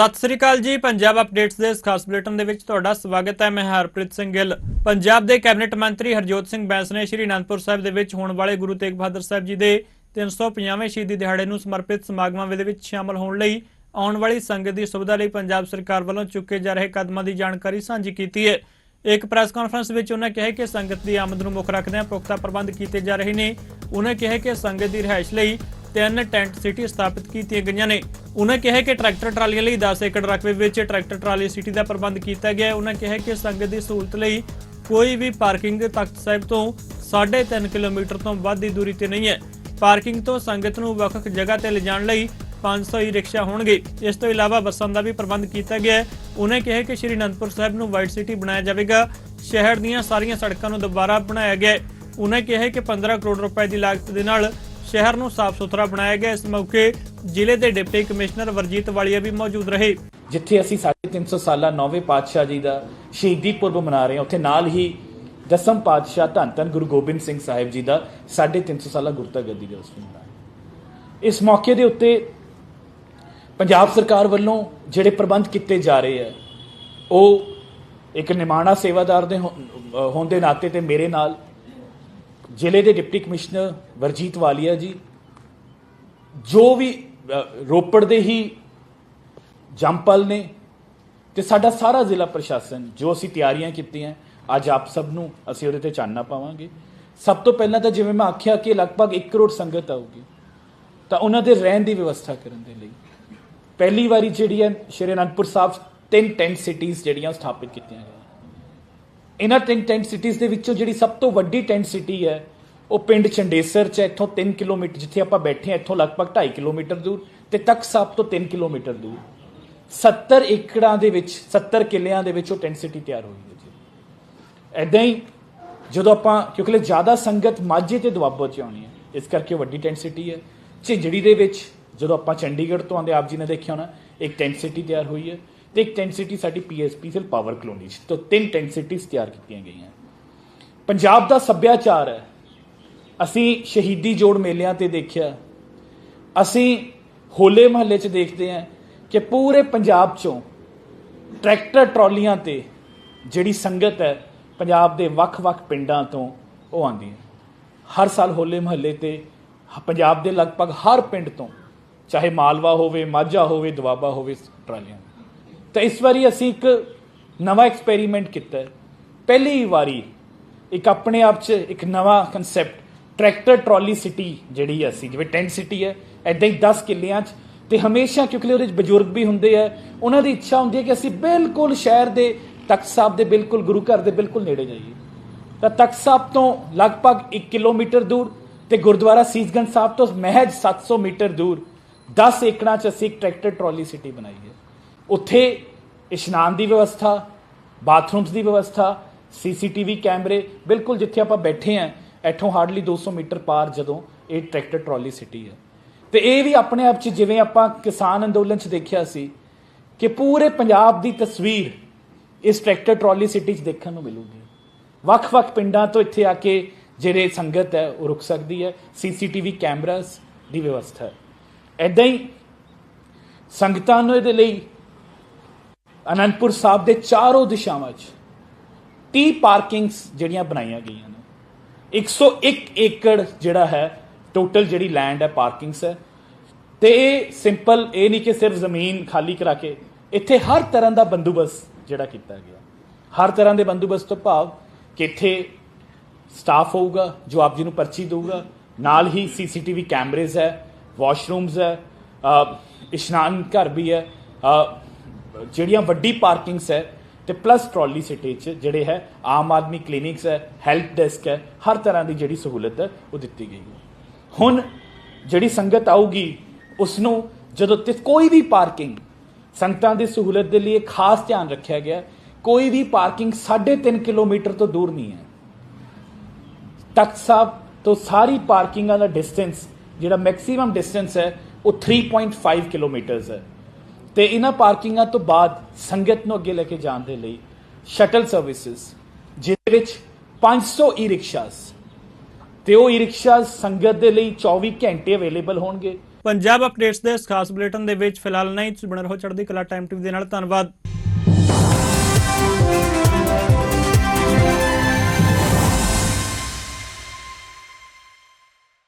ਸਤਿ ਸ੍ਰੀ ਅਕਾਲ ਜੀ, ਪੰਜਾਬ ਅਪਡੇਟਸ ਦੇ ਇਸ ਖਾਸ ਬੁਲੇਟਿਨ ਦੇ ਵਿੱਚ ਤੁਹਾਡਾ ਸਵਾਗਤ ਹੈ। ਮੈਂ ਹਰਪ੍ਰੀਤ ਸਿੰਘ ਗਿੱਲ। ਪੰਜਾਬ ਦੇ ਕੈਬਨਿਟ ਮੰਤਰੀ ਹਰਜੋਤ ਸਿੰਘ ਬੈਂਸ ਨੇ ਸ਼੍ਰੀ ਅਨੰਦਪੁਰ ਸਾਹਿਬ ਦੇ ਵਿੱਚ ਹੋਣ ਵਾਲੇ ਗੁਰੂ ਤੇਗ ਬਹਾਦਰ ਸਾਹਿਬ ਜੀ ਦੇ 350ਵੇਂ ਸ਼ਹੀਦੀ ਦਿਹਾੜੇ ਨੂੰ ਸਮਰਪਿਤ ਸਮਾਗਮਾਂ ਦੇ ਵਿੱਚ ਸ਼ਾਮਲ ਹੋਣ ਲਈ ਆਉਣ ਵਾਲੀ ਸੰਗਤ ਦੀ ਸੁਵਿਧਾ ਲਈ ਪੰਜਾਬ ਸਰਕਾਰ ਵੱਲੋਂ ਚੁੱਕੇ ਜਾ ਰਹੇ ਕਦਮਾਂ ਦੀ ਜਾਣਕਾਰੀ ਸਾਂਝੀ ਕੀਤੀ ਹੈ। ਇੱਕ ਪ੍ਰੈਸ ਕਾਨਫਰੰਸ ਵਿੱਚ ਉਹਨਾਂ ਕਿਹਾ ਕਿ ਸੰਗਤ ਦੀ ਆਮਦ ਨੂੰ ਮੁੱਖ ਰੱਖਦਿਆਂ ਪੁਖਤਾ ਪ੍ਰਬੰਧ ਕੀਤੇ ਜਾ ਰਹੇ ਨੇ। ਉਹਨਾਂ ਕਿਹਾ ਕਿ ਸੰਗਤ ਦੀ ਰਿਹਾਇਸ਼ ਲਈ ਤਿੰਨ ਟੈਂਟ ਸਿਟੀ ਸਥਾਪਿਤ ਕੀਤੀਆਂ ਗਈਆਂ ਨੇ। ਉਹਨਾਂ ਕਿਹਾ ਕਿ ਟਰੈਕਟਰ ਟਰਾਲੀਆਂ ਲਈ 10 ਏਕੜ ਰਕਬੇ ਵਿੱਚ ਟਰੈਕਟਰ ਟਰਾਲੀ ਸਿਟੀ ਦਾ ਪ੍ਰਬੰਧ ਕੀਤਾ ਗਿਆ। ਹੈ ਉਹਨਾਂ ਕਿਹਾ ਕਿ ਸੰਗਤ ਦੀ ਸਹੂਲਤ ਲਈ ਕੋਈ ਵੀ ਪਾਰਕਿੰਗ ਤਖਤ ਸਾਹਿਬ ਤੋਂ 3.5 ਕਿਲੋਮੀਟਰ ਤੋਂ ਵੱਧ ਦੀ ਦੂਰੀ ਤੇ ਨਹੀਂ ਹੈ। ਪਾਰਕਿੰਗ ਤੋਂ ਸੰਗਤ ਨੂੰ ਵੱਖ ਜਗ੍ਹਾ ਤੇ ਲਿਜਾਣ ਲਈ 500 ਹੀ ਰਿਕਸ਼ਾ ਹੋਣਗੇ। ਇਸ ਤੋਂ ਇਲਾਵਾ ਬੱਸਾਂ ਦਾ ਵੀ ਪ੍ਰਬੰਧ ਕੀਤਾ ਗਿਆ ਹੈ। ਉਹਨੇ ਕਿਹਾ ਕਿ ਸ਼੍ਰੀ ਅਨੰਦਪੁਰ ਸਾਹਿਬ ਨੂੰ ਵਾਈਟ ਸਿਟੀ ਬਣਾਇਆ ਜਾਵੇਗਾ। ਸ਼ਹਿਰ ਦੀਆਂ ਸਾਰੀਆਂ ਸੜਕਾਂ ਨੂੰ ਦੁਬਾਰਾ ਬਣਾਇਆ ਗਿਆ ਹੈ। ਉਹਨੇ ਕਿਹਾ ਕਿ 15 ਕਰੋੜ ਰੁਪਏ ਦੀ ਲਾਗਤ ਦੇ ਨਾਲ ਸ਼ਹਿਰ ਨੂੰ ਸਾਫ਼ ਸੁਥਰਾ ਬਣਾਇਆ ਗਿਆ, ਇਸ ਮੌਕੇ ਜ਼ਿਲ੍ਹੇ ਦੇ ਡਿਪਟੀ ਕਮਿਸ਼ਨਰ ਵਰਜੀਤ ਵਾਲੀਆ ਵੀ ਮੌਜੂਦ ਰਹੇ। ਜਿੱਥੇ ਅਸੀਂ 350 ਸਾਲਾ ਨੌਵੇਂ ਪਾਤਸ਼ਾਹ ਜੀ ਦਾ ਸ਼ਹੀਦੀ ਪੁਰਬ ਮਨਾ ਰਹੇ ਹਾਂ, ਉੱਥੇ ਨਾਲ ਹੀ ਦਸਮ ਪਾਤਸ਼ਾਹ ਧੰਨ ਧੰਨ ਗੁਰੂ ਗੋਬਿੰਦ ਸਿੰਘ ਸਾਹਿਬ ਜੀ ਦਾ 350 ਸਾਲਾ ਗੁਰਤਾ ਗੱਦੀ ਦਿਵਸ ਮਨਾ ਇਸ ਮੌਕੇ ਦੇ ਉੱਤੇ ਪੰਜਾਬ ਸਰਕਾਰ ਵੱਲੋਂ ਜਿਹੜੇ ਪ੍ਰਬੰਧ ਕੀਤੇ ਜਾ ਰਹੇ ਆ, ਉਹ ਇੱਕ ਨਿਮਾਣਾ ਸੇਵਾਦਾਰ ਦੇ ਹੋਣ ਦੇ ਨਾਤੇ ਤੇ ਮੇਰੇ ਨਾਲ ਜ਼ਿਲ੍ਹੇ ਦੇ ਡਿਪਟੀ ਕਮਿਸ਼ਨਰ ਵਰਜੀਤ ਵਾਲੀਆ ਜੀ, ਜੋ ਵੀ ਰੋਪੜ ਦੇ ਹੀ ਜੰਪਲ ਨੇ ਤੇ ਸਾਡਾ ਸਾਰਾ ਜ਼ਿਲ੍ਹਾ ਪ੍ਰਸ਼ਾਸਨ, ਜੋ ਅਸੀਂ ਤਿਆਰੀਆਂ ਕੀਤੀਆਂ, ਅੱਜ ਆਪ ਸਭ ਨੂੰ ਅਸੀਂ ਉਹਦੇ ਤੇ ਚਾਨਣਾ ਪਾਵਾਂਗੇ। ਸਭ ਤੋਂ ਪਹਿਲਾਂ ਤਾਂ ਜਿਵੇਂ ਮੈਂ ਆਖਿਆ ਕਿ ਲਗਭਗ 1 ਕਰੋੜ ਸੰਗਤ ਆਊਗੀ, ਤਾਂ ਉਹਨਾਂ ਦੇ ਰਹਿਣ ਦੀ ਵਿਵਸਥਾ ਕਰਨ ਦੇ ਲਈ। ਪਹਿਲੀ ਵਾਰੀ ਜਿਹੜੀ ਹੈ ਸ਼੍ਰੀ ਅਨੰਦਪੁਰ ਸਾਹਿਬ ਤਿੰਨ ਟੈਂਟ ਸਿਟੀਜ਼ ਜਿਹੜੀਆਂ ਸਥਾਪਿਤ ਕੀਤੀਆਂ ਗਈਆਂ। ਇਹਨਾਂ ਤਿੰਨ ਟੈਂਟ ਸਿਟੀਜ਼ ਦੇ ਵਿੱਚੋਂ ਜਿਹੜੀ ਸਭ ਤੋਂ ਵੱਡੀ ਟੈਂਟ ਸਿਟੀ ਹੈ, ਉਹ ਪਿੰਡ ਚੰਡੇਸਰ ਚ ਇੱਥੋਂ 3 ਕਿਲੋਮੀਟਰ, ਜਿੱਥੇ ਆਪਾਂ ਬੈਠੇ ਹਾਂ, ਇੱਥੋਂ ਲਗਭਗ 2.5 ਕਿਲੋਮੀਟਰ ਦੂਰ ਤੇ ਤਖਤ ਸਾਹਿਬ ਤੋਂ 3 ਕਿਲੋਮੀਟਰ ਦੂਰ। 70 ਏਕੜਾਂ ਦੇ ਵਿੱਚ 70 ਕਿੱਲਿਆਂ ਦੇ ਵਿੱਚ ਉਹ ਟੈਂਟ ਸਿਟੀ ਤਿਆਰ ਹੋਈ ਹੈ ਜੀ। ਐਦਾਂ ਹੀ ਜਦੋਂ ਆਪਾਂ, ਕਿਉਂਕਿ ਜ਼ਿਆਦਾ ਸੰਗਤ ਮਾਝੇ ਤੇ ਦੁਆਬੋ ਚ ਆਉਣੀ ਹੈ, ਇਸ ਕਰਕੇ ਵੱਡੀ ਟੈਂਟ ਸਿਟੀ ਹੈ। ਝਿੰਜੜੀ ਦੇ ਵਿੱਚ, ਜਦੋਂ ਆਪਾਂ ਚੰਡੀਗੜ੍ਹ ਤੋਂ ਆਂਦੇ ਆਪ ਜੀ ਨੇ ਦੇਖਿਆ ਹੋਣਾ, ਇੱਕ ਟੈਂਟ ਸਿਟੀ ਤਿਆਰ ਹੋਈ ਹੈ। ਤੇ ਇੱਕ ਟੈਂਟ ਸਿਟੀ ਸਾਡੀ ਪੀਐਸਪੀ ਪਾਵਰ ਕਲੋਨੀ ਚ। ਤੋਂ ਤਿੰਨ ਟੈਂਟ ਸਿਟੀਜ਼ ਤਿਆਰ ਕੀਤੀਆਂ ਗਈਆਂ। ਪੰਜਾਬ ਦਾ ਸੱਭਿਆਚਾਰ ਹੈ। ਅਸੀਂ ਸ਼ਹੀਦੀ ਜੋੜ ਮੇਲਿਆਂ ਤੇ ਦੇਖਿਆ। ਅਸੀਂ ਹੋਲੇ ਮਹੱਲੇ 'ਚ ਦੇਖਦੇ ਹਾਂ ਕਿ ਪੂਰੇ ਪੰਜਾਬ 'ਚੋਂ ਟਰੈਕਟਰ ਟਰਾਲੀਆਂ ਤੇ ਜਿਹੜੀ ਸੰਗਤ ਹੈ, ਪੰਜਾਬ ਦੇ ਵੱਖ-ਵੱਖ ਪਿੰਡਾਂ ਤੋਂ ਉਹ ਆਉਂਦੀ ਹੈ। ਹਰ ਸਾਲ ਹੋਲੇ ਮਹੱਲੇ ਤੇ ਹ- ਪੰਜਾਬ ਦੇ ਲਗਭਗ ਹਰ ਪਿੰਡ ਤੋਂ, ਚਾਹੇ ਮਾਲਵਾ ਹੋਵੇ, ਮਾਝਾ ਹੋਵੇ, ਦੁਆਬਾ ਹੋਵੇ, ਟਰਾਲੀਆਂ। ਤਾਂ ਇਸ ਵਾਰੀ ਅਸੀਂ ਇੱਕ ਨਵਾਂ ਐਕਸਪੈਰੀਮੈਂਟ ਕੀਤਾ ਪਹਿਲੀ ਵਾਰੀ ਇੱਕ ਆਪਣੇ ਆਪ 'ਚ ਇੱਕ ਨਵਾਂ ਕਨਸੈਪਟ ਟਰੈਕਟਰ ਟਰਾਲੀ ਸਿਟੀ ਜਿਹੜੀ ਹੈ ਅਸੀਂ, ਜਿਵੇਂ ਟੈਂਟ ਸਿਟੀ ਹੈ ਐਦਾਂ ਹੀ 10 ਕਿੱਲਿਆਂ 'ਚ। ਤੇ ਹਮੇਸ਼ਾ ਕਿਉਂਕਿ ਉਹਦੇ 'ਚ ਬਜ਼ੁਰਗ ਵੀ ਹੁੰਦੇ ਆ, ਉਹਨਾਂ ਦੀ ਇੱਛਾ ਹੁੰਦੀ ਹੈ ਕਿ ਅਸੀਂ ਬਿਲਕੁਲ ਸ਼ਹਿਰ ਦੇ ਤਖਤ ਸਾਹਿਬ ਦੇ ਬਿਲਕੁਲ ਗੁਰੂ ਘਰ ਦੇ ਬਿਲਕੁਲ ਨੇੜੇ ਜਾਈਏ। ਤਾਂ ਤਖਤ ਸਾਹਿਬ ਤੋਂ ਲਗਭਗ 1 ਕਿਲੋਮੀਟਰ ਦੂਰ ਤੇ ਗੁਰਦੁਆਰਾ ਸੀਸਗੰਜ ਸਾਹਿਬ ਤੋਂ ਮਹਿਜ 700 ਮੀਟਰ ਦੂਰ 10 ਏਕੜਾਂ 'ਚ ਅਸੀਂ ਇੱਕ ਟਰੈਕਟਰ ਟਰਾਲੀ ਸਿਟੀ ਬਣਾਈ ਹੈ। ਉੱਥੇ ਇਸ਼ਨਾਨ ਦੀ ਵਿਵਸਥਾ ਬਾਥਰੂਮਸ ਦੀ ਵਿਵਸਥਾ ਸੀਸੀਟੀਵੀ ਕੈਮਰੇ, ਬਿਲਕੁਲ ਜਿੱਥੇ ਆਪਾਂ ਬੈਠੇ ਆਂ ਇੱਥੋਂ ਹਾਰਡਲੀ 200 ਮੀਟਰ ਪਾਰ ਜਦੋਂ ਇਹ ਟਰੈਕਟਰ ਟਰਾਲੀ ਸਿਟੀ ਹੈ। ਤੇ ਇਹ ਵੀ ਆਪਣੇ ਆਪ 'ਚ ਜਿਵੇਂ ਆਪਾਂ ਕਿਸਾਨ ਅੰਦੋਲਨ 'ਚ ਦੇਖਿਆ ਸੀ ਕਿ ਪੂਰੇ ਪੰਜਾਬ ਦੀ ਤਸਵੀਰ ਇਸ ਟਰੈਕਟਰ ਟਰਾਲੀ ਸਿਟੀ 'ਚ ਦੇਖਣ ਨੂੰ ਮਿਲੂਗੀ। ਵੱਖ-ਵੱਖ ਪਿੰਡਾਂ ਤੋਂ ਇੱਥੇ ਆ ਕੇ ਜਿਹੜੇ ਸੰਗਤ ਹੈ, ਉਹ ਰੁਕ ਸਕਦੀ ਹੈ। ਸੀਸੀਟੀਵੀ ਕੈਮਰਾਸ ਦੀ ਵਿਵਸਥਾ ਹੈ। ਐਦਾਂ ਹੀ ਸੰਗਤਾਂ ਨੂੰ ਇਹਦੇ ਲਈ ਅਨੰਦਪੁਰ ਸਾਹਿਬ ਦੇ ਚਾਰੋਂ ਦਿਸ਼ਾਵਾਂ 'ਚ 30 ਪਾਰਕਿੰਗਸ ਜਿਹੜੀਆਂ ਬਣਾਈਆਂ ਗਈਆਂ ਨੇ। 101 ਏਕੜ ਜਿਹੜਾ ਹੈ ਟੋਟਲ ਜਿਹੜੀ ਲੈਂਡ ਹੈ, ਪਾਰਕਿੰਗਸ ਹੈ। ਤੇ ਇਹ ਸਿੰਪਲ ਇਹ ਨਹੀਂ ਕਿ ਸਿਰਫ ਜ਼ਮੀਨ ਖਾਲੀ ਕਰਾ ਕੇ ਇੱਥੇ ਹਰ ਤਰ੍ਹਾਂ ਦਾ ਬੰਦੋਬਸਤ ਜਿਹੜਾ ਕੀਤਾ ਗਿਆ। ਹਰ ਤਰ੍ਹਾਂ ਦੇ ਬੰਦੋਬਸਤ ਤੋਂ ਭਾਵ ਕਿ ਇੱਥੇ ਸਟਾਫ ਹੋਊਗਾ, ਜੋ ਆਪ ਜੀ ਨੂੰ ਪਰਚੀ ਦੇਊਗਾ। ਨਾਲ ਹੀ ਸੀਸੀਟੀਵੀ ਕੈਮਰੇਜ਼ ਹੈ ਵਾਸ਼ਰੂਮਸ ਹੈ ਇਸ਼ਨਾਨ ਘਰ ਵੀ ਹੈ ਜਿਹੜੀਆਂ ਵੱਡੀ ਪਾਰਕਿੰਗਸ ਹੈ ਤੇ ਪਲੱਸ ਟਰਾਲੀ ਸਿਟੀ ਚ ਜਿਹੜੇ ਹੈ, ਆਮ ਆਦਮੀ ਕਲੀਨਿਕਸ ਹੈ ਹੈਲਥ ਡੈਸਕ ਹੈ, ਹਰ ਤਰ੍ਹਾਂ ਦੀ ਜਿਹੜੀ ਸਹੂਲਤ ਹੈ, ਉਹ ਦਿੱਤੀ ਗਈ ਹੈ। ਹੁਣ ਜਿਹੜੀ ਸੰਗਤ ਆਊਗੀ ਉਸ ਨੂੰ ਜਦੋਂ ਤੇ ਕੋਈ ਵੀ ਪਾਰਕਿੰਗ ਸੰਗਤਾਂ ਦੀ ਸਹੂਲਤ ਦੇ ਲਈ ਖਾਸ ਧਿਆਨ ਰੱਖਿਆ ਗਿਆ, ਕੋਈ ਵੀ ਪਾਰਕਿੰਗ 3.5 ਕਿਲੋਮੀਟਰ ਤੋਂ ਦੂਰ ਨਹੀਂ ਹੈ। ਤਖਤ ਸਾਹਿਬ ਤੋਂ ਸਾਰੀ ਪਾਰਕਿੰਗਾਂ ਦਾ ਡਿਸਟੈਂਸ ਜਿਹੜਾ ਮੈਕਸਿਮਮ ਡਿਸਟੈਂਸ ਹੈ, ਉਹ 3.5 ਕਿਲੋਮੀਟਰਸ ਹੈ। ਤੇ ਇਹਨਾਂ ਪਾਰਕਿੰਗਾਂ ਤੋਂ ਬਾਅਦ ਸੰਗਤ ਨੂੰ ਅੱਗੇ ਲੈ ਕੇ ਜਾਣ ਦੇ ਲਈ ਸ਼ਟਲ ਸਰਵਿਸਿਜ਼, ਜਿਹਦੇ ਵਿੱਚ 500 ਈ ਰਿਕਸ਼ਾਸ ਤੇ ਉਹ ਈ ਰਿਕਸ਼ਾ ਸੰਗਤ ਦੇ ਲਈ 24 ਘੰਟੇ ਅਵੇਲੇਬਲ ਹੋਣਗੇ। ਪੰਜਾਬ ਅਪਡੇਟਸ ਦੇ ਇਸ ਖਾਸ ਬੁਲੇਟਿਨ ਦੇ ਵਿੱਚ ਫਿਲਹਾਲ ਨਹੀਂ, ਤੁਸੀਂ ਬਣੇ ਰਹੋ ਚੜ੍ਹਦੀ ਕਲਾ ਟਾਈਮ ਟੀਵੀ ਦੇ ਨਾਲ। ਧੰਨਵਾਦ।